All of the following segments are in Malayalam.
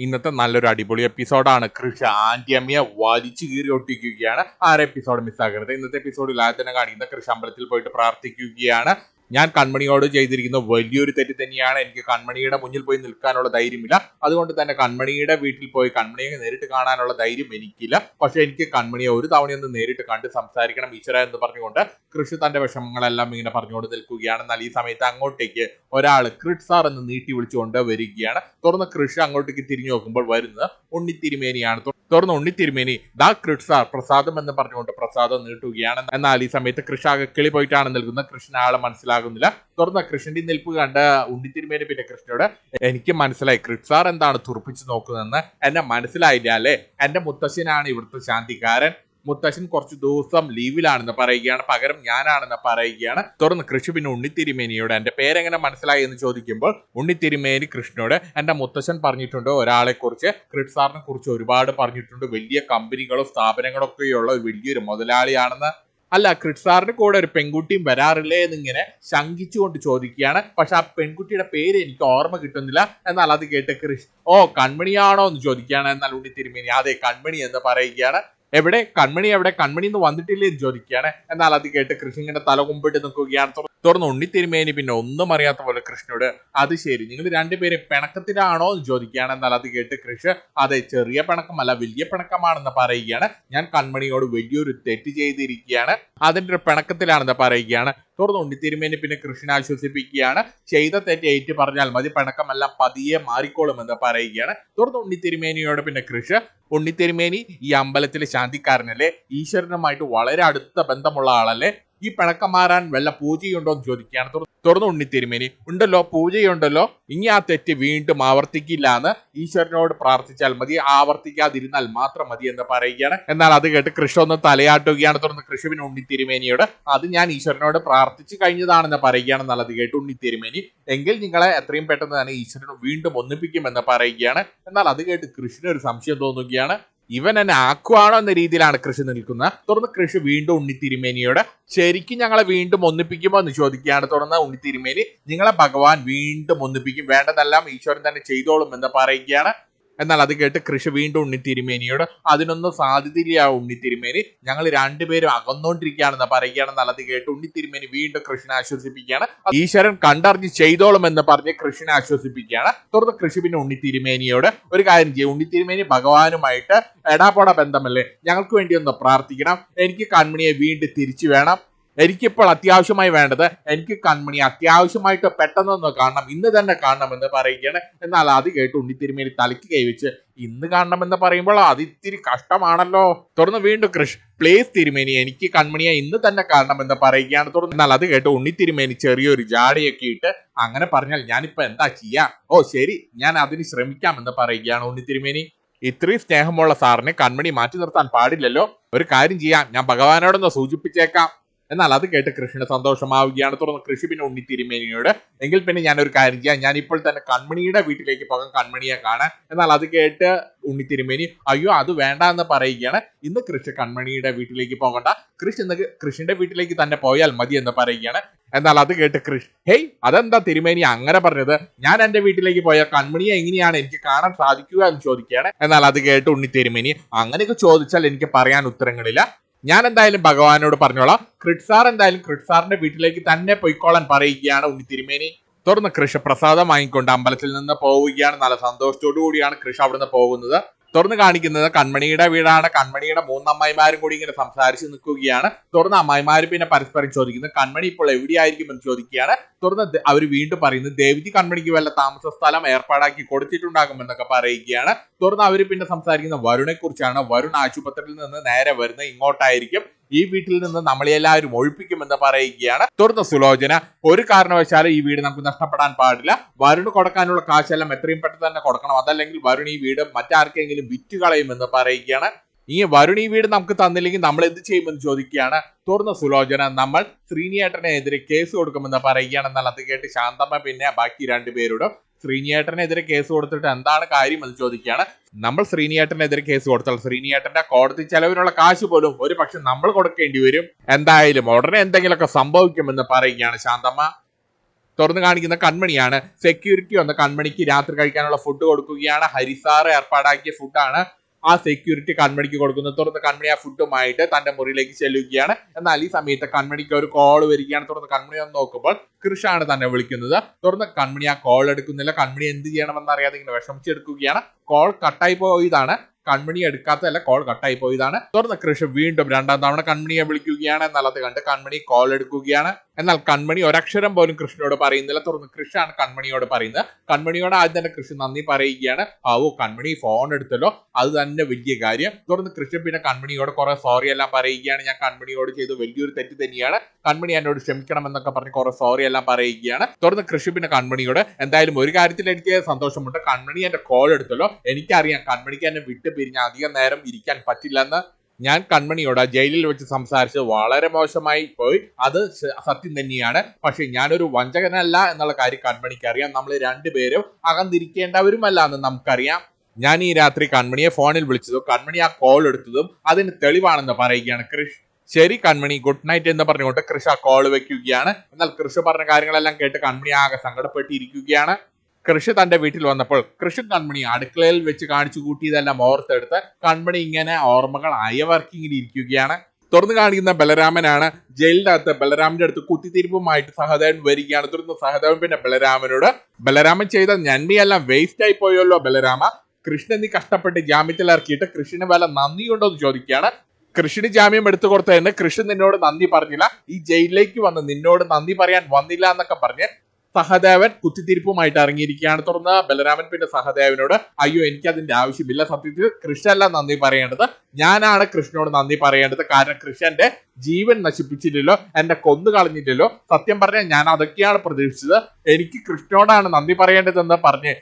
ഇന്നത്തെ നല്ലൊരു അടിപൊളി എപ്പിസോഡാണ്. കൃഷ ആന്റിയമ്മയെ വലിച്ചു കീറി ഒട്ടിക്കുകയാണ്. ആ എപ്പിസോഡ് മിസ്സാക്കരുത് ഇന്നത്തെ എപ്പിസോഡിൽ ആദ്യം തന്നെ കാണിക്കുന്ന കൃഷ അമ്പലത്തിൽ പോയിട്ട് പ്രാർത്ഥിക്കുകയാണ്. ഞാൻ കൺമണിയോട് ചെയ്തിരിക്കുന്ന വലിയൊരു തെറ്റ് തന്നെയാണ് എനിക്ക് കൺമണിയുടെ മുന്നിൽ പോയി നിൽക്കാനുള്ള ധൈര്യമില്ല. അതുകൊണ്ട് തന്നെ കൺമണിയുടെ വീട്ടിൽ പോയി കൺമണിയെ നേരിട്ട് കാണാനുള്ള ധൈര്യം എനിക്കില്ല. പക്ഷെ എനിക്ക് കൺമണിയെ ഒരു തവണയൊന്ന് നേരിട്ട് കണ്ട് സംസാരിക്കണം ഈശ്വര എന്ന് പറഞ്ഞുകൊണ്ട് കൃഷി തന്റെ വിഷമങ്ങളെല്ലാം ഇങ്ങനെ പറഞ്ഞുകൊണ്ട് നിൽക്കുകയാണ്. എന്നാൽ ഈ സമയത്ത് അങ്ങോട്ടേക്ക് ഒരാൾ ക്രിഡ് സാർ എന്ന് നീട്ടി വിളിച്ചുകൊണ്ട് വരികയാണ്. തുറന്ന് കൃഷി അങ്ങോട്ടേക്ക് തിരിഞ്ഞു നോക്കുമ്പോൾ വരുന്നത് ഉണ്ണിത്തിരുമേനിയാണ്. തുറന്ന് ഉണ്ണിത്തിരുമേനി ദാ ക്രിഡ് സാർ പ്രസാദം എന്ന് പറഞ്ഞുകൊണ്ട് പ്രസാദം നീട്ടുകയാണ്. എന്നാൽ ഈ സമയത്ത് കൃഷി ആകെ കിളി പോയിട്ടാണ് നിൽക്കുന്നത്. കൃഷ്ണ ആളെ മനസ്സിലാകുന്നില്ല തുറന്ന കൃഷ്ണന്റെ നിൽപ്പ് കണ്ട് ഉണ്ണിത്തിരുമേനി പിന്നെ കൃഷ്ണയോട് എനിക്ക് മനസ്സിലായി കൃഷ്ണാർ എന്താണ് തുറപ്പിച്ചു നോക്കുന്നതെന്ന്? എന്നെ മനസ്സിലായില്ല അല്ലേ? എന്റെ മുത്തശ്ശനാണ് ഇവിടുത്തെ ശാന്തിക്കാരൻ. മുത്തശ്ശൻ കുറച്ച് ദിവസം ലീവിലാണെന്ന് പറയുകയാണ് പകരം ഞാനാണെന്ന് പറയുകയാണ്. തുടർന്ന് കൃഷി പിന്നെ ഉണ്ണിത്തിരുമേനിയോട് എന്റെ പേരെങ്ങനെ മനസ്സിലായി? എന്ന് ചോദിക്കുമ്പോൾ ഉണ്ണിത്തിരുമേനി കൃഷ്ണനോട് എന്റെ മുത്തശ്ശൻ പറഞ്ഞിട്ടുണ്ട് ഒരാളെ കുറിച്ച് ക്രിട്ട് സാറിനെ കുറിച്ച് ഒരുപാട് പറഞ്ഞിട്ടുണ്ട്. വലിയ കമ്പനികളോ സ്ഥാപനങ്ങളോ ഒക്കെയുള്ള ഒരു വലിയൊരു മുതലാളിയാണെന്ന് അല്ല ക്രിട്ട് സാറിന്റെ കൂടെ ഒരു പെൺകുട്ടിയും വരാറില്ലേ എന്നിങ്ങനെ ശങ്കിച്ചുകൊണ്ട് ചോദിക്കുകയാണ്. പക്ഷെ ആ പെൺകുട്ടിയുടെ പേര് എനിക്ക് ഓർമ്മ കിട്ടുന്നില്ല. എന്നാൽ അത് കേട്ട് കൃഷ് ഓ കൺമണിയാണോ? എന്ന് ചോദിക്കുകയാണ്. എന്നാൽ ഉണ്ണി തിരുമേനി അതെ കൺമണി എന്ന് പറയുകയാണ്. എവിടെ? കൺമണി എവിടെ? കൺമണി എന്ന് വന്നിട്ടില്ലേ? എന്ന് ചോദിക്കുകയാണ്. എന്നാൽ അത് കേട്ട് കൃഷിങ്ങിന്റെ ഇങ്ങനെ തല കുമ്പിട്ട് നിൽക്കുകയാണ്. തുറന്ന് ഉണ്ണിത്തിരുമേനി പിന്നെ ഒന്നും അറിയാത്ത പോലെ കൃഷ്ണനോട് അത് ശരി നിങ്ങൾ രണ്ടുപേരും പിണക്കത്തിലാണോ? എന്ന് ചോദിക്കുകയാണ്. എന്നാൽ അത് കേട്ട് കൃഷ് അതെ ചെറിയ പിണക്കമല്ല വലിയ പിണക്കമാണെന്ന് പറയുകയാണ്. ഞാൻ കൺമണിയോട് വലിയൊരു തെറ്റ് ചെയ്തിരിക്കുകയാണ്. അതിന്റെ ഒരു പിണക്കത്തിലാണെന്ന് പറയുകയാണ്. തുറന്ന് ഉണ്ണിത്തിരുമേനി പിന്നെ കൃഷ്ണനെ ആശ്വസിപ്പിക്കുകയാണ്. ചെയ്ത തെറ്റ് ഏറ്റു പറഞ്ഞാൽ മതി പിണക്കമല്ല പതിയെ മാറിക്കോളുമെന്ന് പറയുകയാണ്. തുറന്ന് ഉണ്ണിത്തിരുമേനിയോട് പിന്നെ കൃഷ് ഉണ്ണിത്തിരുമേനി ഈ അമ്പലത്തിലെ ശാന്തിക്കാരനല്ലേ? ഈശ്വരനുമായിട്ട് വളരെ അടുത്ത ബന്ധമുള്ള ആളല്ലേ? ഈ പിണക്കം മാറാൻ വല്ല പൂജയുണ്ടോ എന്ന് ചോദിക്കുകയാണ്. തുറന്നു ഉണ്ണി ഉണ്ണിത്തിരുമേനി ഉണ്ടല്ലോ പൂജയുണ്ടല്ലോ. ഇനി ആ തെറ്റ് വീണ്ടും ആവർത്തിക്കില്ല എന്ന് ഈശ്വരനോട് പ്രാർത്ഥിച്ചാൽ മതി. ആവർത്തിക്കാതിരുന്നാൽ മാത്രം മതി എന്ന് പറയുകയാണ്. എന്നാൽ അത് കേട്ട് കൃഷ്ണ ഒന്ന് തലയാട്ടുകയാണ്. തുറന്ന് കൃഷുവിന് ഉണ്ണിത്തിരുമേനിയോട് അത് ഞാൻ ഈശ്വരനോട് പ്രാർത്ഥിച്ചു കഴിഞ്ഞതാണെന്ന് പറയുകയാണ്. അത് കേട്ട് ഉണ്ണിത്തിരുമേനി എങ്കിൽ നിങ്ങളെ എത്രയും പെട്ടെന്ന് തന്നെ ഈശ്വരനോട് വീണ്ടും ഒന്നിപ്പിക്കുമെന്ന് പറയുകയാണ്. എന്നാൽ അത് കേട്ട് കൃഷ്ണന് ഒരു സംശയം തോന്നുകയാണ്. ഇവൻ എന്നെ ആക്കുവാണോ എന്ന രീതിയിലാണ് കൃഷി നിൽക്കുന്നത്. തുടർന്ന് കൃഷി വീണ്ടും ഉണ്ണിത്തിരുമേനിയോട് ശരിക്കും ഞങ്ങളെ വീണ്ടും ഒന്നിപ്പിക്കുമോ? എന്ന് ചോദിക്കുകയാണ്. തുടർന്ന് ഉണ്ണിത്തിരുമേനി നിങ്ങളെ ഭഗവാൻ വീണ്ടും ഒന്നിപ്പിക്കും. വേണ്ടതെല്ലാം ഈശ്വരൻ തന്നെ ചെയ്തോളും എന്ന് പറയുകയാണ്. എന്നാൽ അത് കേട്ട് കൃഷി വീണ്ടും ഉണ്ണിത്തിരുമേനിയോട് അതിനൊന്നും സാധ്യതയില്ല ഉണ്ണിത്തിരുമേനി. ഞങ്ങൾ രണ്ടുപേരും അകന്നോണ്ടിരിക്കുകയാണെന്ന് പറയുകയാണെന്നാൽ അത് കേട്ട് ഉണ്ണിത്തിരുമേനി വീണ്ടും കൃഷിനെ ആശ്വസിപ്പിക്കുകയാണ്. ഈശ്വരൻ കണ്ടറിഞ്ഞ് ചെയ്തോളും എന്ന് പറഞ്ഞ് കൃഷിനെ ആശ്വസിപ്പിക്കുകയാണ്. തുടർന്ന് കൃഷി പിന്നെ ഉണ്ണിത്തിരുമേനിയോട് ഒരു കാര്യം ചെയ്യും ഉണ്ണിത്തിരുമേനി ഭഗവാനുമായിട്ട് എടാപോട ബന്ധമല്ലേ? ഞങ്ങൾക്ക് വേണ്ടി ഒന്ന് പ്രാർത്ഥിക്കണം. എനിക്ക് കൺമണിയെ വീണ്ടും തിരിച്ചു വേണം. എനിക്കിപ്പോൾ അത്യാവശ്യമായി വേണ്ടത് എനിക്ക് കൺമണി അത്യാവശ്യമായിട്ട് പെട്ടെന്നൊന്ന് കാണണം. ഇന്ന് തന്നെ കാണണം എന്ന് പറയുകയാണ്. എന്നാൽ അത് കേട്ട് ഉണ്ണിത്തിരുമേനി തലയ്ക്ക് കൈവച്ച് ഇന്ന് കാണണമെന്ന് പറയുമ്പോൾ അത് ഇത്തിരി കഷ്ടമാണല്ലോ. തുടർന്ന് വീണ്ടും കൃഷ് പ്ലീസ് തിരുമേനി എനിക്ക് കൺമണിയെ ഇന്ന് തന്നെ കാണണമെന്ന് പറയുകയാണ്. തുടർന്ന് എന്നാൽ അത് കേട്ട് ഉണ്ണിത്തിരുമേനി ചെറിയൊരു ജാടയൊക്കെ ഇട്ട് അങ്ങനെ പറഞ്ഞാൽ ഞാനിപ്പോൾ എന്താ ചെയ്യാ? ഓ ശരി ഞാൻ അതിന് ശ്രമിക്കാമെന്ന് പറയുകയാണ് ഉണ്ണിത്തിരുമേനി. ഇത്രയും സ്നേഹമുള്ള സാറിനെ കൺമണി മാറ്റി നിർത്താൻ പാടില്ലല്ലോ. ഒരു കാര്യം ചെയ്യാം. ഞാൻ ഭഗവാനോടൊന്ന് സൂചിപ്പിച്ചേക്കാം. എന്നാൽ അത് കേട്ട് കൃഷ്ണന് സന്തോഷമാവുകയാണ്. തുടർന്ന് കൃഷി പിന്നെ ഉണ്ണി തിരുമേനിയോട് എങ്കിൽ പിന്നെ ഞാൻ ഒരു കാര്യം ചെയ്യാം. ഞാൻ ഇപ്പോൾ തന്നെ കൺമണിയുടെ വീട്ടിലേക്ക് പോകാം. കൺമണിയെ കാണാൻ. എന്നാൽ അത് കേട്ട് ഉണ്ണി തിരുമേനി അയ്യോ അത് വേണ്ട എന്ന് പറയുകയാണ്. ഇന്ന് കൃഷി കൺമണിയുടെ വീട്ടിലേക്ക് പോകണ്ട. കൃഷി ഇന്ന് കൃഷിന്റെ വീട്ടിലേക്ക് തന്നെ പോയാൽ മതി എന്ന് പറയുകയാണ്. എന്നാൽ അത് കേട്ട് കൃഷ് ഹേയ് അതെന്താ തിരുമേനി അങ്ങനെ പറഞ്ഞത്? ഞാൻ എന്റെ വീട്ടിലേക്ക് പോയ കൺമണിയെ എങ്ങനെയാണ് എനിക്ക് കാണാൻ സാധിക്കുക? എന്ന് ചോദിക്കുകയാണ്. എന്നാൽ അത് കേട്ട് ഉണ്ണി തിരുമേനി അങ്ങനെയൊക്കെ ചോദിച്ചാൽ എനിക്ക് പറയാൻ ഉത്തരങ്ങളില്ല. ഞാൻ എന്തായാലും ഭഗവാനോട് പറഞ്ഞോളാം. ക്രിഡ്സാർ സാർ എന്തായാലും ക്രിഡ്സാറിന്റെ വീട്ടിലേക്ക് തന്നെ പൊയ്ക്കോളാൻ പറയുകയാണ് ഉണ്ണി തിരുമേനി തുടർന്ന് കൃഷി പ്രസാദം വാങ്ങിക്കൊണ്ട് അമ്പലത്തിൽ നിന്ന് പോവുകയാണ്. നല്ല സന്തോഷത്തോടു കൂടിയാണ് കൃഷി അവിടുന്ന് പോകുന്നത്. തുറന്ന് കാണിക്കുന്നത് കൺമണിയുടെ വീടാണ്. കൺമണിയുടെ മൂന്ന് അമ്മായിമാരും കൂടി ഇങ്ങനെ സംസാരിച്ച് നിൽക്കുകയാണ്. തുറന്ന് അമ്മായിമാർ പിന്നെ പരസ്പരം ചോദിക്കുന്നത് കൺമണി ഇപ്പോൾ എവിടെയായിരിക്കും എന്ന് ചോദിക്കുകയാണ്. തുറന്ന് അവർ വീണ്ടും പറയുന്നത് ദേവിജി കൺമണിക്ക് വല്ല താമസ സ്ഥലം ഏർപ്പാടാക്കി കൊടുത്തിട്ടുണ്ടാകുമെന്നൊക്കെ പറയുകയാണ്. തുറന്ന് അവർ പിന്നെ സംസാരിക്കുന്ന വരുണെ കുറിച്ചാണ്. വരുൺ ആശുപത്രിയിൽ നിന്ന് നേരെ വരുന്നത് ഇങ്ങോട്ടായിരിക്കും. ഈ വീട്ടിൽ നിന്ന് നമ്മളെ എല്ലാവരും ഒഴിപ്പിക്കുമെന്ന് പറയുകയാണ്. തുടർന്ന് സുലോചന ഒരു കാരണവശാലും ഈ വീട് നമുക്ക് നഷ്ടപ്പെടാൻ പാടില്ല. വരുണ് കൊടുക്കാനുള്ള കാശെല്ലാം എത്രയും പെട്ടെന്ന് തന്നെ കൊടുക്കണം. അതല്ലെങ്കിൽ വരുൺ ഈ വീട് മറ്റാർക്കെങ്കിലും വിറ്റ് കളയുമെന്ന് പറയുകയാണ്. ഈ വരുൺ ഈ വീട് നമുക്ക് തന്നില്ലെങ്കിൽ നമ്മൾ എന്ത് ചെയ്യുമെന്ന് ചോദിക്കുകയാണ്. തുറന്ന സുലോചന നമ്മൾ ശ്രീനിയേട്ടനെതിരെ കേസ് കൊടുക്കുമെന്ന് പറയുകയാണെന്നാൽ അത് കേട്ട് ശാന്തമ്മ പിന്നെ ബാക്കി രണ്ടുപേരോടും ശ്രീനിയേട്ടനെതിരെ കേസ് കൊടുത്തിട്ട് എന്താണ് കാര്യം എന്ന് ചോദിക്കുകയാണ്. നമ്മൾ ശ്രീനിയേട്ടനെതിരെ കേസ് കൊടുത്താൽ ശ്രീനിയേട്ടന്റെ കോടതി ചെലവിനുള്ള കാശ് പോലും ഒരു പക്ഷെ നമ്മൾ കൊടുക്കേണ്ടി വരും. എന്തായാലും ഉടനെ എന്തെങ്കിലുമൊക്കെ സംഭവിക്കുമെന്ന് പറയുകയാണ് ശാന്തമ്മ. തുറന്നു കാണിക്കുന്ന കൺമണിയാണ്. സെക്യൂരിറ്റി വന്ന കൺമണിക്ക് രാത്രി കഴിക്കാനുള്ള ഫുഡ് കൊടുക്കുകയാണ്. ഹരിസാറ് ഏർപ്പാടാക്കിയ ഫുഡാണ് ആ സെക്യൂരിറ്റി കൺമണിക്ക് കൊടുക്കുന്നത് തുറന്ന് കൺമണി ആ ഫുഡുമായിട്ട് തന്റെ മുറിയിലേക്ക് ചെല്ലുകയാണ്. എന്നാൽ ഈ സമയത്ത് കൺമണിക്ക് ഒരു കോൾ വരികയാണ്. തുറന്ന് കൺമണി ഒന്ന് നോക്കുമ്പോൾ കൃഷാണ് തന്നെ വിളിക്കുന്നത്. തുറന്ന് കൺമണി ആ കോൾ എടുക്കുന്നില്ല. കൺമണി എന്ത് ചെയ്യണമെന്ന് അറിയാതെ ഇങ്ങനെ വിഷമിച്ചെടുക്കുകയാണ്. കോൾ കട്ടായി പോയതാണ്. കൺമണി എടുക്കാത്തതല്ല കോൾ കട്ടായി പോയതാണ്. തുടർന്ന് കൃഷി വീണ്ടും രണ്ടാം തവണ കൺമണിയെ വിളിക്കുകയാണ്. എന്നാൽ അത് കണ്ട് കൺമണി കോൾ എടുക്കുകയാണ്. എന്നാൽ കൺമണി ഒരക്ഷരം പോലും കൃഷ്ണനോട് പറയുന്നില്ല. തുടർന്ന് കൃഷാണ് കൺമണിയോട് പറയുന്നത്. കൺമണിയോട് ആദ്യം തന്നെ കൃഷി നന്ദി പറയുകയാണ്. ആവോ കൺമണി ഫോൺ എടുത്തല്ലോ. അത് തന്നെ വലിയ കാര്യം. തുടർന്ന് കൃഷ്ണൻ പിന്നെ കൺമണിയോട് കുറെ സോറി എല്ലാം പറയുകയാണ്. ഞാൻ കൺമണിയോട് ചെയ്ത് വലിയൊരു തെറ്റ് തന്നെയാണ്. കൺമണി എന്നോട് ക്ഷമിക്കണം എന്നൊക്കെ പറഞ്ഞ് കുറെ സോറി എല്ലാം പറയുകയാണ്. തുടർന്ന് കൃഷി പിന്നെ കൺമണിയോട് എന്തായാലും ഒരു കാര്യത്തിൽ എനിക്ക് സന്തോഷമുണ്ട്. കൺമണി എന്റെ കോൾ എടുത്തല്ലോ. എനിക്കറിയാം കൺമണിക്ക് എന്നെ വിട്ടു പിരിഞ്ഞ് അധികം നേരം ഇരിക്കാൻ പറ്റില്ലെന്ന് ഞാൻ കൺമണിയോട് ജയിലിൽ വെച്ച് സംസാരിച്ചത് വളരെ മോശമായി പോയി. അത് സത്യം തന്നെയാണ്. പക്ഷെ ഞാനൊരു വഞ്ചകനല്ല എന്നുള്ള കാര്യം കൺമണിക്ക് അറിയാം. നമ്മൾ രണ്ടുപേരും അകന്നിരിക്കേണ്ടവരുമല്ല എന്ന് നമുക്കറിയാം. ഞാൻ ഈ രാത്രി കൺമണിയെ ഫോണിൽ വിളിച്ചതും കൺമണി ആ കോൾ എടുത്തതും അതിന് തെളിവാണെന്ന് പറയുകയാണ് കൃഷ്. ശരി കൺമണി ഗുഡ് നൈറ്റ് എന്ന് പറഞ്ഞുകൊണ്ട് കൃഷ ആ കോൾ വെക്കുകയാണ്. എന്നാൽ കൃഷ് പറഞ്ഞ കാര്യങ്ങളെല്ലാം കേട്ട് കൺമണി ആകെ സങ്കടപ്പെട്ടിരിക്കുകയാണ്. കൃഷി തന്റെ വീട്ടിൽ വന്നപ്പോൾ കൃഷി കൺമണി അടുക്കളയിൽ വെച്ച് കാണിച്ചു കൂട്ടിയതെല്ലാം ഓർത്തെടുത്ത് കൺമണി ഇങ്ങനെ ഓർമ്മകൾ അയവർക്കിങ്ങനെ ഇരിക്കുകയാണ്. തുറന്നു കാണിക്കുന്ന ബലരാമനാണ് ജയിലിന്റെ അകത്ത് ബലരാമന്റെ അടുത്ത് കുത്തിത്തിരിപ്പുമായിട്ട് സഹദേവൻ വരികയാണ്. തുടർന്ന് സഹദേവൻ പിന്നെ ബലരാമനോട് ബലരാമൻ ചെയ്ത നന്മയെല്ലാം വേസ്റ്റ് ആയി പോയല്ലോ ബലരാമ. കൃഷ്ണൻ നീ കഷ്ടപ്പെട്ട് ജാമ്യത്തിൽ ഇറക്കിയിട്ട് കൃഷ്ണന് വല്ല നന്ദിയുണ്ടോ എന്ന് ചോദിക്കുകയാണ്. കൃഷ്ണന് ജാമ്യം എടുത്തു കൊടുത്തതിന് കൃഷ്ണൻ നിന്നോട് നന്ദി പറഞ്ഞില്ല. ഈ ജയിലിലേക്ക് വന്ന് നിന്നോട് നന്ദി പറയാൻ വന്നില്ല എന്നൊക്കെ പറഞ്ഞ് സഹദേവൻ കുത്തിത്തിരിപ്പുമായിട്ട് ഇറങ്ങിയിരിക്കുകയാണ്. തുടർന്ന് ബലരാമൻ പിന്നെ സഹദേവനോട് അയ്യോ എനിക്ക് അതിന്റെ ആവശ്യമില്ല സത്യത്തിൽ. കൃഷ്ണല്ല നന്ദി പറയേണ്ടത്. ഞാനാണ് കൃഷ്ണനോട് നന്ദി പറയേണ്ടത്. കാരണം കൃഷ്ണന്റെ ജീവൻ നശിപ്പിച്ചില്ലല്ലോ എന്നെ കൊന്നു കളഞ്ഞില്ലല്ലോ. സത്യം പറഞ്ഞാൽ ഞാൻ അതൊക്കെയാണ് പ്രതീക്ഷിച്ചത്. എനിക്ക് കൃഷ്ണനോടാണ് നന്ദി പറയേണ്ടതെന്ന് പറഞ്ഞ്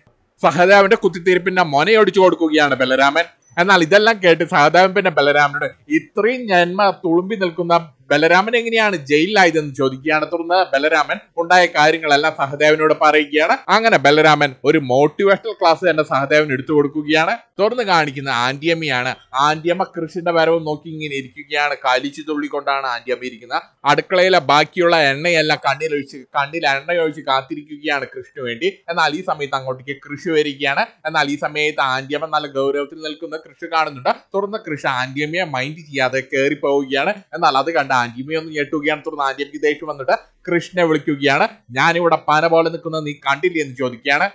സഹദേവന്റെ കുത്തിത്തിരിപ്പിന്റെ മൊനയൊടിച്ചു കൊടുക്കുകയാണ് ബലരാമൻ. എന്നാൽ ഇതെല്ലാം കേട്ട് സഹദേവൻ പിന്നെ ബലരാമനോട് ഇത്രയും ജന്മ തുളുമ്പി നിൽക്കുന്ന ബലരാമൻ എങ്ങനെയാണ് ജയിലിലായതെന്ന് ചോദിക്കുകയാണ്. തുടർന്ന് ബലരാമൻ ഉണ്ടായ കാര്യങ്ങളെല്ലാം സഹദേവനോട് പറയുകയാണ്. അങ്ങനെ ബലരാമൻ ഒരു മോട്ടിവേഷണൽ ക്ലാസ് തന്നെ സഹദേവൻ എടുത്തു കൊടുക്കുകയാണ്. തുറന്നു കാണിക്കുന്ന ആന്റിയമ്മയാണ് ആന്റിയമ്മ കൃഷിന്റെ വരവ് നോക്കി ഇങ്ങനെ ഇരിക്കുകയാണ്. കാലിച്ചു തുള്ളിക്കൊണ്ടാണ് ആന്റിയമ്മ ഇരിക്കുന്നത്. അടുക്കളയിലെ ബാക്കിയുള്ള എണ്ണയെല്ലാം കണ്ണിലൊഴിച്ച് കണ്ണിൽ എണ്ണയൊഴിച്ച് കാത്തിരിക്കുകയാണ് കൃഷിന് വേണ്ടി. എന്നാൽ ഈ സമയത്ത് അങ്ങോട്ടേക്ക് കൃഷി വരികയാണ്. എന്നാൽ ഈ സമയത്ത് ആന്റിയമ്മ നല്ല ഗൗരവത്തിൽ നിൽക്കുന്ന കൃഷി കാണുന്നുണ്ട്. തുറന്ന കൃഷി ആന്റിയമ്മയെ മൈൻഡ് ചെയ്യാതെ കയറി പോവുകയാണ് എന്നാൽ അത് കണ്ട് ആന്റിയമ്മയെ ഒന്ന് ഞെട്ടുകയാണ്. തുടർന്ന് ആന്റിയമ്മയ്ക്ക് ദേഷ്യം വന്നിട്ട് കൃഷ്ണനെ വിളിക്കുകയാണ്. ഞാനിവിടെ പന നിൽക്കുന്നത് നീ കണ്ടില്ലേ എന്ന് ചോദിക്കുകയാണ്.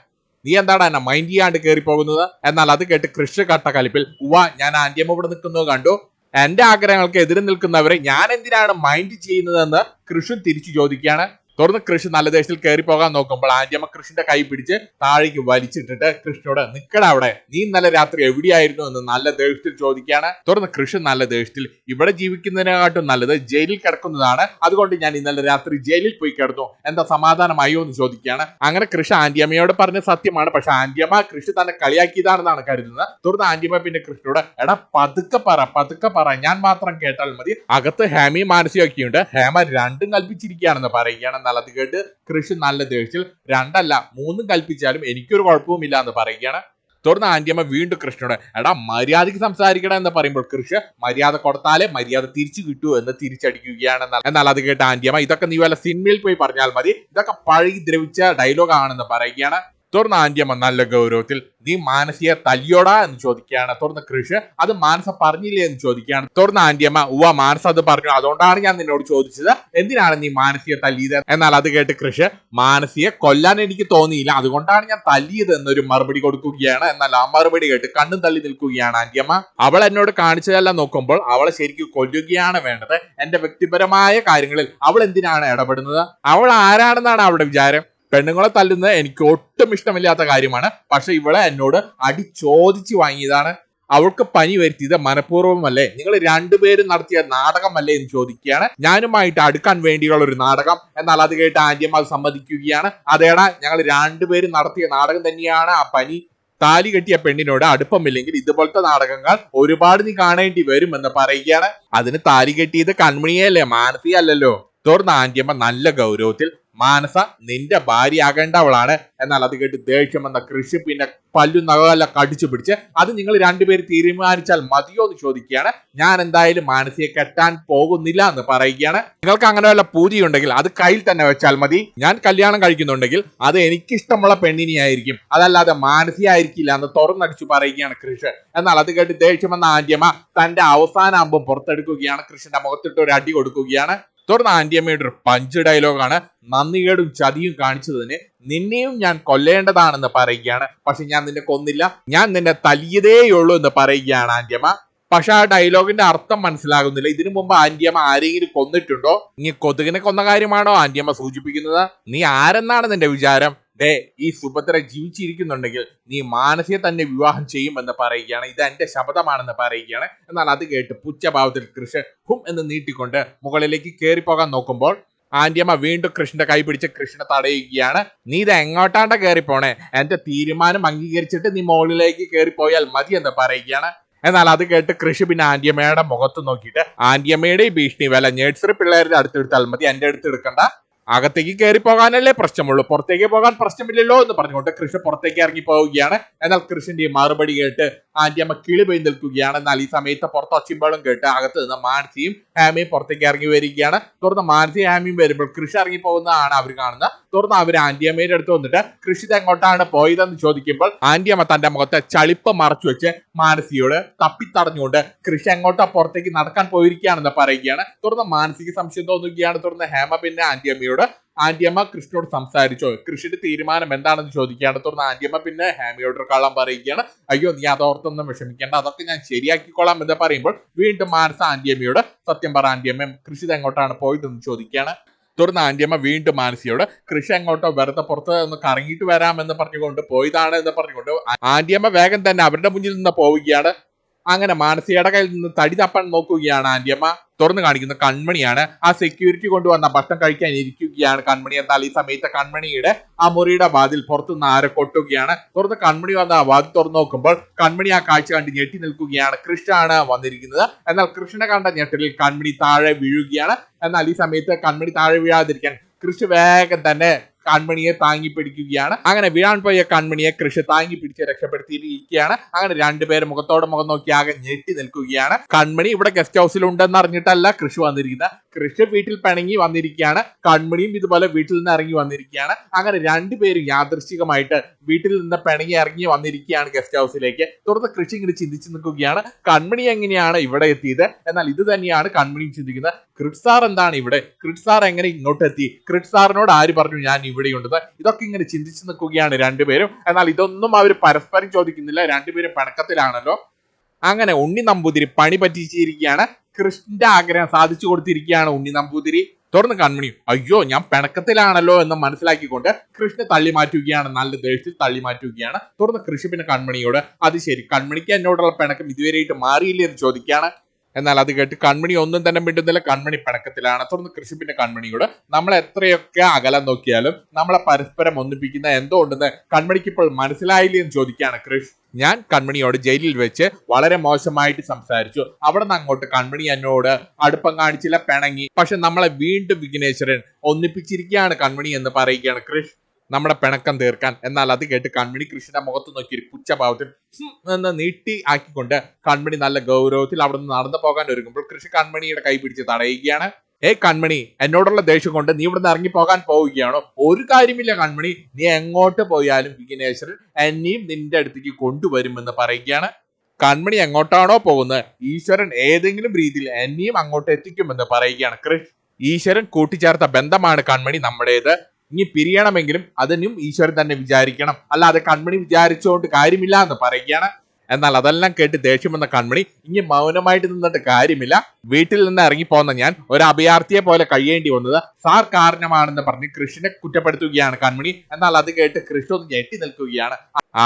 നീ എന്താണ് എന്നെ മൈൻഡ് ചെയ്യാണ്ട് കയറി പോകുന്നത് എന്നാൽ അത് കേട്ട് കൃഷ്ണ കട്ട കലിപ്പിൽ ഉവ ഞാൻ ആന്റിയമ്മ ഇവിടെ നിൽക്കുന്നത് കണ്ടു. എന്റെ ആഗ്രഹങ്ങൾക്ക് എതിരെ നിൽക്കുന്നവരെ ഞാൻ എന്തിനാണ് മൈൻഡ് ചെയ്യുന്നതെന്ന് കൃഷ്ണൻ തിരിച്ചു ചോദിക്കുകയാണ്. തുറന്ന് കൃഷി നല്ല ദേശത്തിൽ കയറി പോകാൻ നോക്കുമ്പോൾ ആന്റിയമ്മ കൃഷിന്റെ കൈ പിടിച്ച് താഴേക്ക് വലിച്ചിട്ടിട്ട് കൃഷ്ണനോട് നിക്കട അവിടെ. നീ ഇന്നലെ രാത്രി എവിടെയായിരുന്നു എന്ന് നല്ല ദേഷ്യത്തിൽ ചോദിക്കുകയാണ്. തുടർന്ന് കൃഷി നല്ല ദേഷ്യത്തിൽ ഇവിടെ ജീവിക്കുന്നതിനെക്കാട്ടും നല്ലത് ജയിലിൽ കിടക്കുന്നതാണ്. അതുകൊണ്ട് ഞാൻ ഇന്നലെ രാത്രി ജയിലിൽ പോയി കിടന്നു. എന്താ സമാധാനമായോ എന്ന് ചോദിക്കുകയാണ്. അങ്ങനെ കൃഷി ആന്റിയമ്മയോട് പറഞ്ഞ സത്യമാണ്. പക്ഷെ ആന്റിയമ്മ കൃഷി തന്നെ കളിയാക്കിയതാണെന്നാണ് കരുതുന്നത്. തുടർന്ന് ആന്റിയമ്മ പിന്നെ കൃഷ്ണനോട് എടാ പതുക്കെ പറ പതുക്കെ പറ. ഞാൻ മാത്രം കേട്ടാൽ മതി. അകത്ത് ഹേമയും മാനസികയൊക്കെയുണ്ട് ഹേമ രണ്ടും കൽപ്പിച്ചിരിക്കുകയാണെന്ന് പറയുകയാണ് എന്നാൽ അത് കേട്ട് കൃഷി നല്ല ദേഷ്യത്തിൽ രണ്ടല്ല മൂന്നും കൽപ്പിച്ചാലും എനിക്കൊരു കുഴപ്പവുമില്ല എന്ന് പറയുകയാണ്. തുടർന്ന് ആന്റിയമ്മ വീണ്ടും കൃഷ്ണനോട് എടാ മര്യാദയ്ക്ക് സംസാരിക്കണം എന്ന് പറയുമ്പോൾ കൃഷി മര്യാദ കൊടുത്താലേ മര്യാദ തിരിച്ചു കിട്ടൂ എന്ന് തിരിച്ചടിക്കുകയാണ് എന്നാൽ അത് കേട്ട ആന്റിയമ്മ ഇതൊക്കെ നീ വല്ല സിനിമയിൽ പോയി പറഞ്ഞാൽ മതി. ഇതൊക്കെ പഴകി ദ്രവിച്ച ഡയലോഗ് ആണെന്ന് പറയുകയാണ്. തുറന്ന ആന്റിയമ്മ നല്ല ഗൗരവത്തിൽ നീ മാനസിക തല്ലിയോടാ? എന്ന് ചോദിക്കുകയാണ്. തുടർന്ന് കൃഷ് അത് മാനസ പറഞ്ഞില്ലേ? എന്ന് ചോദിക്കുകയാണ്. തുടർന്ന് ആന്റിയമ്മ ഉവ മാനസ അത് പറഞ്ഞു. അതുകൊണ്ടാണ് ഞാൻ നിന്നോട് ചോദിച്ചത്. എന്തിനാണ് നീ മാനസിക തല്ലിയത്? എന്നാൽ അത് കേട്ട് കൃഷ് മാനസിയെ കൊല്ലാൻ എനിക്ക് തോന്നിയില്ല. അതുകൊണ്ടാണ് ഞാൻ തല്ലിയത് എന്നൊരു മറുപടി കൊടുക്കുകയാണ്. എന്നാൽ ആ മറുപടി കേട്ട് കണ്ണും തള്ളി നിൽക്കുകയാണ് ആന്റിയമ്മ. അവൾ എന്നോട് കാണിച്ചതെല്ലാം നോക്കുമ്പോൾ അവളെ ശരിക്കും കൊല്ലുകയാണ് വേണ്ടത്. എന്റെ വ്യക്തിപരമായ കാര്യങ്ങളിൽ അവൾ എന്തിനാണ് ഇടപെടുന്നത്? അവൾ ആരാണെന്നാണ് അവളുടെ വിചാരം? പെണ്ണുങ്ങളെ തല്ലുന്നത് എനിക്ക് ഒട്ടും ഇഷ്ടമില്ലാത്ത കാര്യമാണ്. പക്ഷെ ഇവളെ എന്നോട് അടി ചോദിച്ചു വാങ്ങിയതാണ്. അവൾക്ക് പനി വരുത്തിയത് മനഃപൂർവമല്ലേ? നിങ്ങൾ രണ്ടുപേരും നടത്തിയ നാടകമല്ലേ എന്ന് ചോദിക്കുകയാണ്. ഞാനുമായിട്ട് അടുക്കാൻ വേണ്ടിയുള്ള ഒരു നാടകം. എന്നാൽ അത് കേട്ട് ആദ്യം അത് സമ്മതിക്കുകയാണ്. അതേടാ ഞങ്ങൾ രണ്ടുപേരും നടത്തിയ നാടകം തന്നെയാണ് ആ പനി. താലി കെട്ടിയ പെണ്ണിനോട് അടുപ്പമില്ലെങ്കിൽ ഇതുപോലത്തെ നാടകങ്ങൾ ഒരുപാട് നീ കാണേണ്ടി വരുമെന്ന് പറയുകയാണ്. അതിന് താലി കെട്ടിയത് കൺമണിയല്ലേ? മാനസിക തുടർന്ന് ആന്റിയമ്മ നല്ല ഗൗരവത്തിൽ മാനസ നിന്റെ ഭാര്യ ആകേണ്ടവളാണ് എന്നാൽ അത് കേട്ട് ദേഷ്യം വന്ന കൃഷി പിന്നെ പല്ലു നഖമെല്ലാം കടിച്ചു പിടിച്ച് അത് നിങ്ങൾ രണ്ടുപേര് തീരുമാനിച്ചാൽ മതിയോ എന്ന് ചോദിക്കുകയാണ്. ഞാൻ എന്തായാലും മാനസിയെ കെട്ടാൻ പോകുന്നില്ല എന്ന് പറയുകയാണ്. നിങ്ങൾക്ക് അങ്ങനെ വല്ല പൂജയുണ്ടെങ്കിൽ അത് കയ്യിൽ തന്നെ വെച്ചാൽ മതി. ഞാൻ കല്യാണം കഴിക്കുന്നുണ്ടെങ്കിൽ അത് എനിക്കിഷ്ടമുള്ള പെണ്ണിനെയായിരിക്കും. അതല്ലാതെ മാനസിയായിരിക്കില്ല എന്ന് തുറന്നടിച്ചു പറയുകയാണ് കൃഷ് എന്നാൽ അത് കേട്ട് ദേഷ്യം വന്ന ആന്റിയമ്മ തന്റെ അവസാന അമ്പം പുറത്തെടുക്കുകയാണ്. കൃഷ്ണന്റെ മുഖത്തിട്ട് ഒരു അടി കൊടുക്കുകയാണ്. തുടർന്ന് ആന്റിയമ്മയുടെ ഒരു പഞ്ച് ഡയലോഗാണ് നന്ദികേടും ചതിയും കാണിച്ചതിന് നിന്നെയും ഞാൻ കൊല്ലേണ്ടതാണെന്ന് പറയുകയാണ്. പക്ഷെ ഞാൻ നിന്നെ കൊന്നില്ല. ഞാൻ നിന്നെ തല്ലിയതേയുള്ളൂ എന്ന് പറയുകയാണ് ആന്റിയമ്മ പക്ഷെ ആ ഡയലോഗിന്റെ അർത്ഥം മനസ്സിലാകുന്നില്ല. ഇതിനു മുമ്പ് ആന്റിയമ്മ ആരെങ്കിലും കൊന്നിട്ടുണ്ടോ? നീ കൊതുകിനെ കൊന്ന കാര്യമാണോ ആന്റിയമ്മ സൂചിപ്പിക്കുന്നത്? നീ ആരെന്നാണ് നിന്റെ വിചാരം? ദേ ഈ സുഭദ്ര ജീവിച്ചിരിക്കുന്നുണ്ടെങ്കിൽ നീ മാനസിയെ തന്നെ വിവാഹം ചെയ്യുമെന്ന് പറയുകയാണ്. ഇത് എന്റെ ശബ്ദമാണെന്ന് പറയുകയാണ്. എന്നാൽ അത് കേട്ട് പുച്ഛഭാവത്തിൽ കൃഷ്ണൻ ഹും എന്ന് നീട്ടിക്കൊണ്ട് മുകളിലേക്ക് കയറിപ്പോകാൻ നോക്കുമ്പോൾ ആന്റിയമ്മ വീണ്ടും കൃഷ്ണന്റെ കൈ പിടിച്ച് കൃഷ്ണനെ തടയുകയാണ്. നീ ഇത് എങ്ങോട്ടാണ്ട കയറിപ്പോണേ എന്റെ തീരുമാനം അംഗീകരിച്ചിട്ട് നീ മുകളിലേക്ക് കയറിപ്പോയാൽ മതി എന്ന് പറയുകയാണ്. എന്നാൽ അത് കേട്ട് കൃഷി പിന്നെ ആന്റിയമ്മയുടെ മുഖത്ത് നോക്കിയിട്ട് ആന്റിയമ്മയുടെ ഈ ഭീഷണി വില നേഴ്സറി പിള്ളേരുടെ അടുത്തെടുത്താൽ മതി എന്റെ അടുത്ത് എടുക്കണ്ട. അകത്തേക്ക് കയറി പോകാനല്ലേ പ്രശ്നമുള്ളൂ. പുറത്തേക്ക് പോകാൻ പ്രശ്നമില്ലല്ലോ എന്ന് പറഞ്ഞുകൊണ്ട് കൃഷ്ണ പുറത്തേക്ക് ഇറങ്ങി പോവുകയാണ്. എന്നാൽ കൃഷ്ണന്റെ മറുപടി കേട്ട് ആന്റിയമ്മ കിളി പോയി നിൽക്കുകയാണ്. എന്നാൽ ഈ സമയത്ത് പുറത്ത് ഒച്ചിമ്പോഴും കേട്ട് അകത്ത് നിന്ന് മാനസിയും ഹാമിയും പുറത്തേക്ക് ഇറങ്ങി വരികയാണ്. തുടർന്ന് മാനസിയും ഹാമിയും വരുമ്പോൾ കൃഷി ഇറങ്ങി പോകുന്നതാണ് അവർ കാണുന്നത്. തുടർന്ന് അവർ ആന്റിയമ്മയുടെ അടുത്ത് വന്നിട്ട് കൃഷി എങ്ങോട്ടാണ് പോയതെന്ന് ചോദിക്കുമ്പോൾ ആന്റിയമ്മ തന്റെ മുഖത്തെ ചളിപ്പ് മറച്ചു വെച്ച് മാനസിയോട് തപ്പിത്തടഞ്ഞുകൊണ്ട് കൃഷി എങ്ങോട്ടാ പുറത്തേക്ക് നടക്കാൻ പോയിരിക്കുകയാണെന്ന് പറയുകയാണ്. തുടർന്ന് മാനസിക സംശയം തോന്നുകയാണ്. തുടർന്ന് ഹേമ പിന്നെ ആന്റിയമ്മയോട് ആന്റിയമ്മ കൃഷ്ണനോട് സംസാരിച്ചോ. കൃഷിയുടെ തീരുമാനം എന്താണെന്ന് ചോദിക്കുകയാണ്. തുടർന്ന് ആന്റിയമ്മ പിന്നെ ഹാമിയോട് കള്ളം പറയുകയാണ്. അയ്യോ നീ അതോർത്തൊന്നും വിഷമിക്കേണ്ട. അതൊക്കെ ഞാൻ ശരിയാക്കിക്കോളാം എന്ന് പറയുമ്പോൾ വീണ്ടും മാനസ ആന്റിയമ്മയോട് സത്യം പറ ആന്റിയമ്മ കൃഷി എങ്ങോട്ടാണ് പോയതെന്ന് ചോദിക്കുകയാണ്. തുടർന്ന് ആന്റിയമ്മ വീണ്ടും മാനസിയോട് കൃഷി എങ്ങോട്ടോ? വെറുതെ പുറത്ത് ഒന്ന് കറങ്ങിയിട്ട് വരാമെന്ന് പറഞ്ഞുകൊണ്ട് പോയതാണ് എന്ന് പറഞ്ഞുകൊണ്ട് ആന്റിയമ്മ വേഗം തന്നെ അവരുടെ മുന്നിൽ നിന്ന് പോവുകയാണ്. അങ്ങനെ മാനസികയുടെ കയ്യിൽ നിന്ന് തടി തപ്പാൻ നോക്കുകയാണ് ആന്റിയമ്മ. തുറന്നു കാണിക്കുന്ന കൺമണിയാണ്. ആ സെക്യൂരിറ്റി കൊണ്ടുവന്ന ഭക്ഷണം കഴിക്കാൻ ഇരിക്കുകയാണ് കൺമണി. എന്നാൽ ഈ സമയത്ത് കൺമണിയുടെ ആ മുറിയുടെ വാതിൽ പുറത്തുനിന്ന് ആരെ കൊട്ടുകയാണ്. തുറന്ന് കൺമണി വന്ന ആ വാതിൽ തുറന്നു നോക്കുമ്പോൾ കൺമണി ആ കാഴ്ച കണ്ട് ഞെട്ടി നിൽക്കുകയാണ്. കൃഷ്ണാണ് വന്നിരിക്കുന്നത്. എന്നാൽ കൃഷ്ണനെ കണ്ട ഞെട്ടലിൽ കൺമണി താഴെ വീഴുകയാണ്. എന്നാൽ ഈ സമയത്ത് കൺമണി താഴെ വീഴാതിരിക്കാൻ കൃഷി വേഗം തന്നെ കൺമണിയെ താങ്ങി പിടിക്കുകയാണ്. അങ്ങനെ വീഴാൻ പോയ കൺമണിയെ കൃഷി താങ്ങി പിടിച്ച് രക്ഷപ്പെടുത്തിയിരിക്കുകയാണ്. അങ്ങനെ രണ്ടുപേരും മുഖത്തോട് മുഖം നോക്കി ആകെ ഞെട്ടി നിൽക്കുകയാണ്. കൺമണി ഇവിടെ ഗസ്റ്റ് ഹൗസിൽ ഉണ്ടെന്ന് അറിഞ്ഞിട്ടല്ല കൃഷി വന്നിരിക്കുന്നത്. കൃഷി വീട്ടിൽ പിണങ്ങി വന്നിരിക്കുകയാണ്. കൺമണിയും ഇതുപോലെ വീട്ടിൽ നിന്ന് ഇറങ്ങി വന്നിരിക്കുകയാണ്. അങ്ങനെ രണ്ടുപേരും യാദൃശ്ചികമായിട്ട് വീട്ടിൽ നിന്ന് പിണങ്ങി ഇറങ്ങി വന്നിരിക്കുകയാണ് ഗസ്റ്റ് ഹൗസിലേക്ക്. തുടർന്ന് കൃഷി ഇങ്ങനെ ചിന്തിച്ചു നിൽക്കുകയാണ്. കൺമണി എങ്ങനെയാണ് ഇവിടെ എത്തിയത്? എന്നാൽ ഇത് തന്നെയാണ് കൺമണി ചിന്തിക്കുന്നത്. ക്രിഡ്സാർ എന്താണ് ഇവിടെ? ക്രിഡ്സാർ എങ്ങനെ ഇങ്ങോട്ട് എത്തി? ക്രിഡ്സാറിനോട് ആര് പറഞ്ഞു ഞാൻ ഇവിടെയുണ്ടെന്ന് ഇതൊക്കെ ഇങ്ങനെ ചിന്തിച്ചു നിൽക്കുകയാണ് രണ്ടുപേരും എന്നാൽ ഇതൊന്നും അവർ പരസ്പരം ചോദിക്കുന്നില്ല. രണ്ടുപേരും പണക്കത്തിലാണല്ലോ. അങ്ങനെ ഉണ്ണി നമ്പൂതിരി പണി പറ്റിച്ചിരിക്കുകയാണ്. കൃഷ്ണന്റെ ആഗ്രഹം സാധിച്ചു കൊടുത്തിരിക്കുകയാണ് ഉണ്ണി നമ്പൂതിരി. തുടർന്ന് കൺമണി അയ്യോ ഞാൻ പിണക്കത്തിലാണല്ലോ എന്ന് മനസ്സിലാക്കിക്കൊണ്ട് കൃഷ്ണ തള്ളി മാറ്റുകയാണ് നല്ല ദേഷ്യത്തിൽ തള്ളി മാറ്റുകയാണ്. തുടർന്ന് കൃഷി പിന്നെ കൺമണിയോട് അത് ശരി കൺമണിക്ക് എന്നോടുള്ള പിണക്കം ഇതുവരെയായിട്ട് മാറിയില്ലേ എന്ന് ചോദിക്കുകയാണ്. എന്നാൽ അത് കേട്ട് കൺമണി ഒന്നും തന്നെ മിണ്ടുന്നില്ല. കൺമണി പിണക്കത്തിലാണ് തുടർന്ന് കൃഷിപ്പിന്റെ കൺമണിയോട് നമ്മൾ എത്രയൊക്കെ അകലം നോക്കിയാലും നമ്മളെ പരസ്പരം ഒന്നിപ്പിക്കുന്ന എന്തോ ഉണ്ടെന്ന് കൺമണിക്ക് ഇപ്പോൾ മനസ്സിലായില്ലേ എന്ന് ചോദിക്കുകയാണ് കൃഷ്. ഞാൻ കൺമണിയോട് ജയിലിൽ വെച്ച് വളരെ മോശമായിട്ട് സംസാരിച്ചു. അവിടെ നിന്ന് അങ്ങോട്ട് കൺമണി എന്നോട് അടുപ്പം കാണിച്ചില്ല പിണങ്ങി. പക്ഷെ നമ്മളെ വീണ്ടും വിഘ്നേശ്വരൻ ഒന്നിപ്പിച്ചിരിക്കുകയാണ് കൺമണി എന്ന് പറയുകയാണ് കൃഷ്. നമ്മുടെ പിണക്കം തീർക്കാൻ. എന്നാൽ അത് കേട്ട് കൺമണി കൃഷ്ണന്റെ മുഖത്ത് നോക്കി ഒരു പുച്ഛഭാവത്തിൽ എന്ന് നീട്ടി ആക്കിക്കൊണ്ട് കൺമണി നല്ല ഗൗരവത്തിൽ അവിടെ നിന്ന് നടന്നു പോകാൻ ഒരുങ്ങുമ്പോൾ കൃഷി കൺമണിയുടെ കൈ പിടിച്ച് തടയുകയാണ്. ഏ കൺമണി എന്നോടുള്ള ദേഷ്യം കൊണ്ട് നീ ഇവിടുന്ന് ഇറങ്ങി പോകാൻ പോവുകയാണോ? ഒരു കാര്യമില്ല കൺമണി നീ എങ്ങോട്ട് പോയാലും വിഘ്നേശ്വരൻ എന്നെയും നിന്റെ അടുത്തേക്ക് കൊണ്ടുവരുമെന്ന് പറയുകയാണ്. കൺമണി എങ്ങോട്ടാണോ പോകുന്നത് ഈശ്വരൻ ഏതെങ്കിലും രീതിയിൽ എന്നെയും അങ്ങോട്ട് എത്തിക്കുമെന്ന് പറയുകയാണ് കൃഷ് ഈശ്വരൻ കൂട്ടിച്ചേർത്ത ബന്ധമാണ് കൺമണി നമ്മുടേത്. ഇനി പിരിയണമെങ്കിലും അതിനും ഈശ്വരൻ തന്നെ വിചാരിക്കണം. അല്ലാതെ കൺമണി വിചാരിച്ചുകൊണ്ട് കാര്യമില്ല എന്ന് പറയുകയാണ്. എന്നാൽ അതെല്ലാം കേട്ട് ദേഷ്യം വന്ന കൺമണി ഇനി മൗനമായിട്ട് നിന്നിട്ട് കാര്യമില്ല. വീട്ടിൽ നിന്ന് ഇറങ്ങി പോന്ന ഞാൻ ഒരു അഭയാർത്ഥിയെ പോലെ കഴിയേണ്ടി വന്നത് സാർ കാരണമാണെന്ന് പറഞ്ഞ് കൃഷ്ണനെ കുറ്റപ്പെടുത്തുകയാണ് കൺമണി. എന്നാൽ അത് കേട്ട് കൃഷ്ണ ഒന്ന് ഞെട്ടി നിൽക്കുകയാണ്.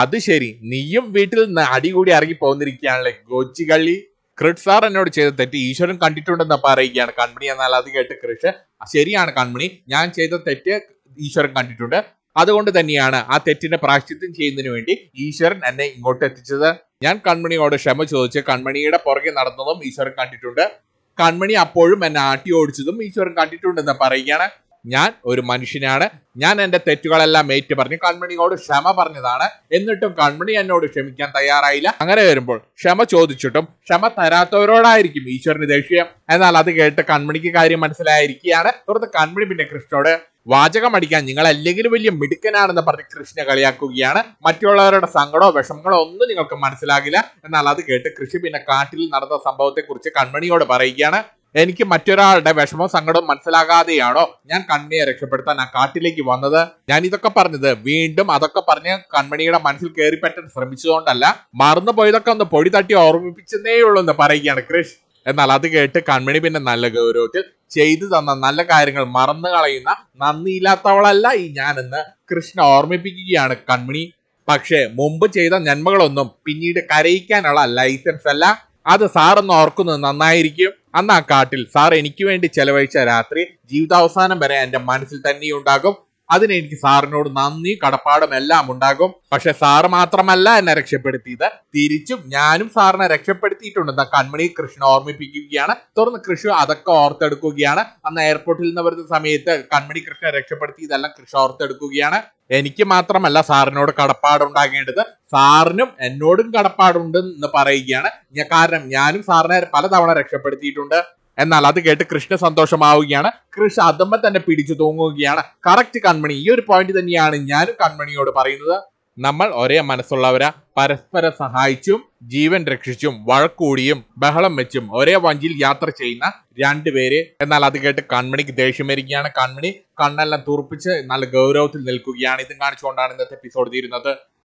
അത് ശരി നീയും വീട്ടിൽ നിന്ന് അടികൂടി ഇറങ്ങി പോന്നിരിക്കുകയാണല്ലേ ഗോച്ചികള്ളി ക്രിഡ് സാർ എന്നോട് ചെയ്ത തെറ്റ് ഈശ്വരൻ കണ്ടിട്ടുണ്ടെന്ന് പറയുകയാണ് കൺമണി. എന്നാൽ അത് കേട്ട് കൃഷ് ശരിയാണ് കൺമണി. ഞാൻ ചെയ്ത തെറ്റ് ഈശ്വരൻ കണ്ടിട്ടുണ്ട്. അതുകൊണ്ട് തന്നെയാണ് ആ തെറ്റിനെ പ്രാശ്ചിത്യം ചെയ്യുന്നതിന് വേണ്ടി ഈശ്വരൻ എന്നെ ഇങ്ങോട്ട് എത്തിച്ചത്. ഞാൻ കൺമണിയോട് ക്ഷമ ചോദിച്ച് കൺമണിയുടെ പുറകെ നടന്നതും ഈശ്വരൻ കണ്ടിട്ടുണ്ട്. കൺമണി അപ്പോഴും എന്നെ ആട്ടി ഓടിച്ചതും ഈശ്വരൻ കണ്ടിട്ടുണ്ടെന്ന് പറയുകയാണ്. ഞാൻ ഒരു മനുഷ്യനാണ്. ഞാൻ എന്റെ തെറ്റുകളെല്ലാം ഏറ്റു പറഞ്ഞു. കൺമണിയോട് ക്ഷമ പറഞ്ഞതാണ്. എന്നിട്ടും കൺമണി എന്നോട് ക്ഷമിക്കാൻ തയ്യാറായില്ല. അങ്ങനെ വരുമ്പോൾ ക്ഷമ ചോദിച്ചിട്ടും ക്ഷമ തരാത്തവരോടായിരിക്കും ഈശ്വരന് ദേഷ്യം. എന്നാൽ അത് കേട്ട് കൺമണിക്ക് കാര്യം മനസ്സിലായിരിക്കുകയാണ്. തുടർന്ന് കൺമണി പിന്നെ കൃഷ്ണോട് വാചകം അടിക്കാൻ നിങ്ങൾ അല്ലെങ്കിലും വലിയ മിടുക്കനാണെന്ന് പറഞ്ഞ് കൃഷ്ണ കളിയാക്കുകയാണ്. മറ്റുള്ളവരുടെ സങ്കടമോ വിഷമങ്ങളോ ഒന്നും നിങ്ങൾക്ക് മനസ്സിലാകില്ല. എന്നാൽ അത് കേട്ട് കൃഷി പിന്നെ കാട്ടിൽ നടന്ന സംഭവത്തെക്കുറിച്ച് കൺമണിയോട് പറയുകയാണ്. എനിക്ക് മറ്റൊരാളുടെ വിഷമവും സങ്കടവും മനസ്സിലാകാതെയാണോ ഞാൻ കണ്ണിയെ രക്ഷപ്പെടുത്താൻ ആ കാട്ടിലേക്ക് വന്നത്? ഞാൻ ഇതൊക്കെ പറഞ്ഞത് വീണ്ടും അതൊക്കെ പറഞ്ഞ് കൺമണിയുടെ മനസ്സിൽ കയറി പറ്റാൻ ശ്രമിച്ചതുകൊണ്ടല്ല മറന്നു പോയതൊക്കെ ഒന്ന് പൊടി തട്ടി ഓർമ്മിപ്പിച്ചതേ ഉള്ളൂ എന്ന് പറയുകയാണ് കൃഷ്. എന്നാൽ അത് കേട്ട് കൺമണി പിന്നെ നല്ല ഗൗരവത്തിൽ ചെയ്തു തന്ന നല്ല കാര്യങ്ങൾ മറന്നു കളയുന്ന നന്ദിയില്ലാത്തവളല്ല ഈ ഞാനെന്ന് കൃഷ്ണ ഓർമ്മിപ്പിക്കുകയാണ് കൺമണി. പക്ഷേ മുമ്പ് ചെയ്ത നന്മകളൊന്നും പിന്നീട് കരയിക്കാനുള്ള ലൈസൻസ് അല്ല. അത് സാറൊന്ന് ഓർക്കുന്നത് നന്നായിരിക്കും. അന്ന് ആ കാട്ടിൽ സാർ എനിക്ക് വേണ്ടി ചെലവഴിച്ച രാത്രി ജീവിതാവസാനം വരെ എന്റെ മനസ്സിൽ തന്നെ ഉണ്ടാകും അതിന് എനിക്ക് സാറിനോട് നന്ദി കടപ്പാടും എല്ലാം ഉണ്ടാകും. പക്ഷെ സാറ് മാത്രമല്ല എന്നെ രക്ഷപ്പെടുത്തിയത്. തിരിച്ചും ഞാനും സാറിനെ രക്ഷപ്പെടുത്തിയിട്ടുണ്ടെന്ന് കൺമണി കൃഷ്ണ ഓർമ്മിപ്പിക്കുകയാണ്. തുടർന്ന് കൃഷ്ണ അതൊക്കെ ഓർത്തെടുക്കുകയാണ്. അന്ന് എയർപോർട്ടിൽ നിന്ന് വരുന്ന സമയത്ത് കൺമണി കൃഷ്ണ രക്ഷപ്പെടുത്തിയതെല്ലാം കൃഷ്ണ ഓർത്തെടുക്കുകയാണ്. എനിക്ക് മാത്രമല്ല സാറിനോട് കടപ്പാടുണ്ടാകേണ്ടത്. സാറിനും എന്നോടും കടപ്പാടുണ്ട് എന്ന് പറയുകയാണ്. കാരണം ഞാനും സാറിനെ പലതവണ രക്ഷപ്പെടുത്തിയിട്ടുണ്ട്. എന്നാൽ അത് കേട്ട് കൃഷ്ണ സന്തോഷമാവുകയാണ്. കൃഷ്ണ അതുമ്പ തന്നെ പിടിച്ചു തൂങ്ങുകയാണ്. കറക്റ്റ് കൺമണി ഈ ഒരു പോയിന്റ് തന്നെയാണ് ഞാനും കൺമണിയോട് പറയുന്നത്. നമ്മൾ ഒരേ മനസ്സുള്ളവരാ. പരസ്പരം സഹായിച്ചും ജീവൻ രക്ഷിച്ചും വഴക്കൂടിയും ബഹളം വെച്ചും ഒരേ വഞ്ചിയിൽ യാത്ര ചെയ്യുന്ന രണ്ടുപേര്. എന്നാൽ അത് കേട്ട് കൺമണിക്ക് ദേഷ്യം വരികയാണ്. കൺമണി കണ്ണെല്ലാം തുറപ്പിച്ച് നല്ല ഗൗരവത്തിൽ നിൽക്കുകയാണ്. ഇതും കാണിച്ചുകൊണ്ടാണ് ഇന്നത്തെ എപ്പിസോഡ് തീരുന്നത്.